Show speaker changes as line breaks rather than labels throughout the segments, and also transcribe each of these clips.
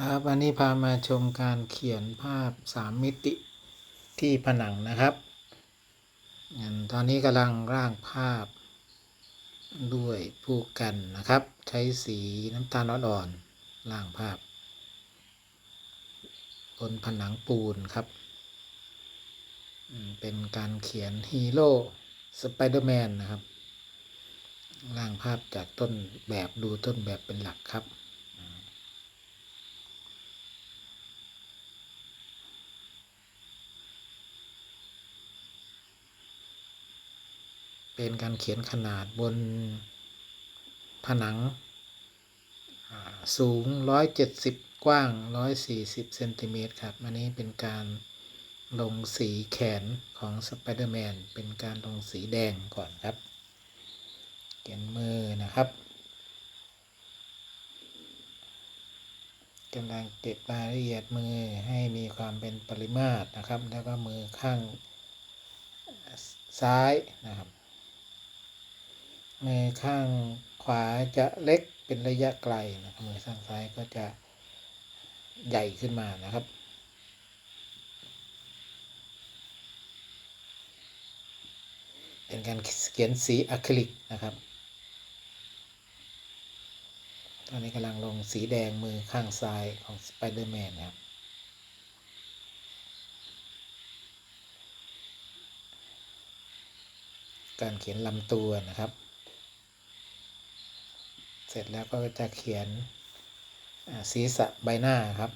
ครับวันนี้พามาชมการเขียนภาพสามมิติที่ผนังนะครับตอนนี้กำลังร่างภาพด้วยผู้กันนะครับ ใช้สีน้ำตาลอ่อนๆร่างภาพ บนผนังปูนครับ เป็นการเขียนฮีโร่สไปเดอร์แมนนะครับร่างภาพจากต้นแบบดูต้นแบบเป็นหลักครับ เป็นการเขียนขนาดบนผนังอ่าสูง 170 กว้าง 140 เซนติเมตรครับ อันนี้เป็นการลงสีแขนของสไปเดอร์แมน เป็นการลงสีแดงก่อนครับ เขียนมือนะครับกำลังเก็บรายละเอียดมือให้มีความเป็นปริมาตรนะครับ แล้วก็มือข้างซ้ายนะครับ มือข้างขวาจะเล็กเป็นระยะไกลนะครับมือข้างซ้ายก็จะใหญ่ขึ้นมานะครับ เป็นการเขียนสีอะคริลิกนะครับ ตอนนี้กำลังลงสีแดงมือข้างซ้ายของสไปเดอร์แมนครับการเขียนลำตัวนะครับ สร็จแล้วก็จะเขียนอ่าศีรษะใบหน้าครับ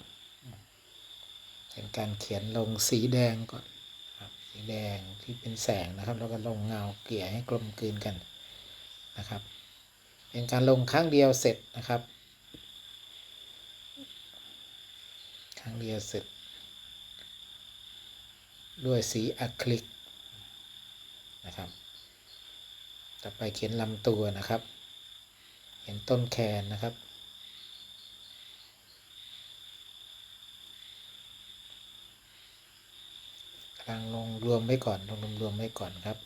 เป็นการเขียนลงสีแดงก่อนครับสีแดงที่เป็นแสงนะครับ แล้วก็ลงเงาเกลี่ยให้กลมกลืนกันนะครับ เป็นการลงครั้งเดียวเสร็จนะครับ ครั้งเดียวเสร็จ ด้วยสีอะคริลิกนะครับ ต่อไปเขียนลำตัวนะครับ เขียนต้นแขนนะครับ กำลังลงรวมไว้ก่อน ลงรวมไว้ก่อนครับ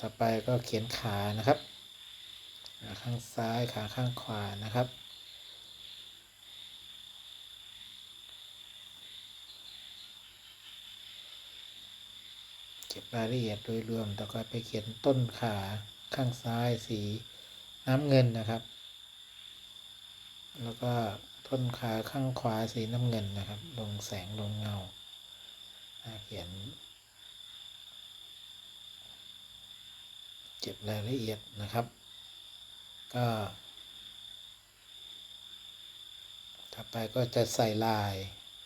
ต่อไปก็เขียนขานะครับ ขาข้างซ้าย ขาข้างขวานะครับ ก็บรายละเอียดโดยรวมแล้วก็ไปเขียนต้นขาข้างซ้ายสีน้ำเงินนะครับ แล้วก็ต้นขาข้างขวาสีน้ำเงินนะครับ ลงแสงลงเงาอ่าเขียน เก็บรายละเอียดนะครับ ก็ ต่อไปก็จะใส่ลาย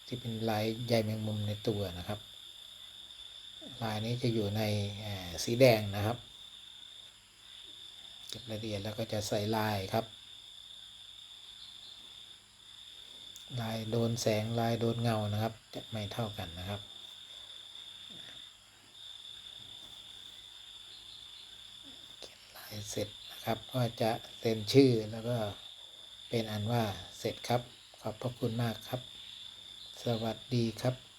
ที่เป็นลายใยแมงมุมในตัวนะครับ ลายนี้จะอยู่ในสีแดงนะครับ เก็บรายละเอียดแล้วก็จะใส่ลายครับ ลายโดนแสงลายโดนเงานะครับ จะไม่เท่ากันนะครับเขียนลายเสร็จนะครับก็จะเซ็นชื่อแล้วก็เป็นอันว่าเสร็จครับ ขอบพระคุณมากครับ สวัสดีครับ